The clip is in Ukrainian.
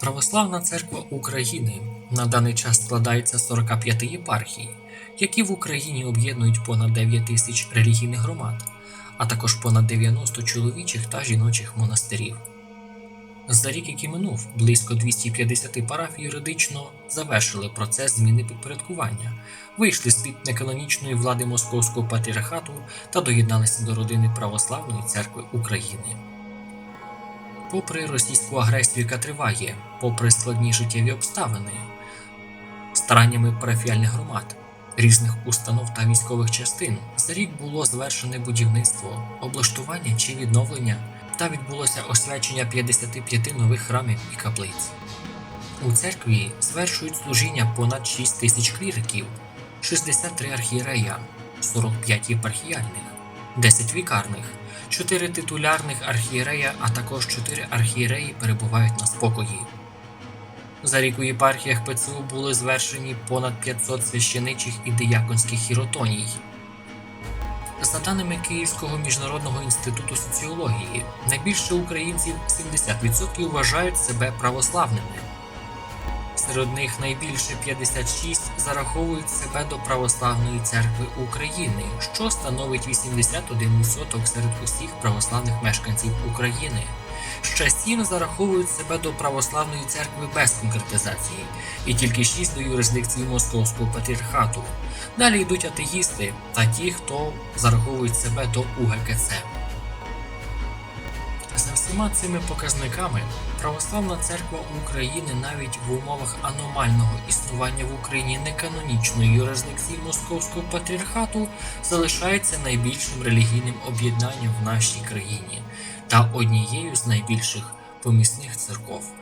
Православна церква України на даний час складається з 45 єпархій, які в Україні об'єднують понад 9 тисяч релігійних громад, а також понад 90 чоловічих та жіночих монастирів. За рік, який минув, близько 250 парафій юридично завершили процес зміни підпорядкування, вийшли з під неканонічної влади Московського патріархату та доєдналися до родини Православної церкви України. Попри російську агресію, яка триває, попри складні життєві обставини, стараннями парафіальних громад, різних установ та військових частин за рік було завершене будівництво, облаштування чи відновлення та відбулося освячення 55 нових храмів і каплиць. У церкві звершують служіння понад 6 тисяч кліриків, 63 архієрея, 45 єпархіальних, 10 вікарних, 4 титулярних архієрея, а також 4 архієреї перебувають на спокої. За рік у єпархіях ПЦУ були звершені понад 500 священичих і дияконських хіротоній. За даними Київського міжнародного інституту соціології, найбільше українців 70% вважають себе православними. Серед них найбільше 56 зараховують себе до Православної церкви України, що становить 81% серед усіх православних мешканців України. Ще 7 зараховують себе до Православної церкви без конкретизації, і тільки 6 до юрисдикції Московського патріархату. Далі йдуть атеїсти та ті, хто зараховують себе до УГКЦ. Всіма цими показниками Православна церква України навіть в умовах аномального існування в Україні неканонічної юрисдикції Московського патріархату залишається найбільшим релігійним об'єднанням в нашій країні та однією з найбільших помісних церков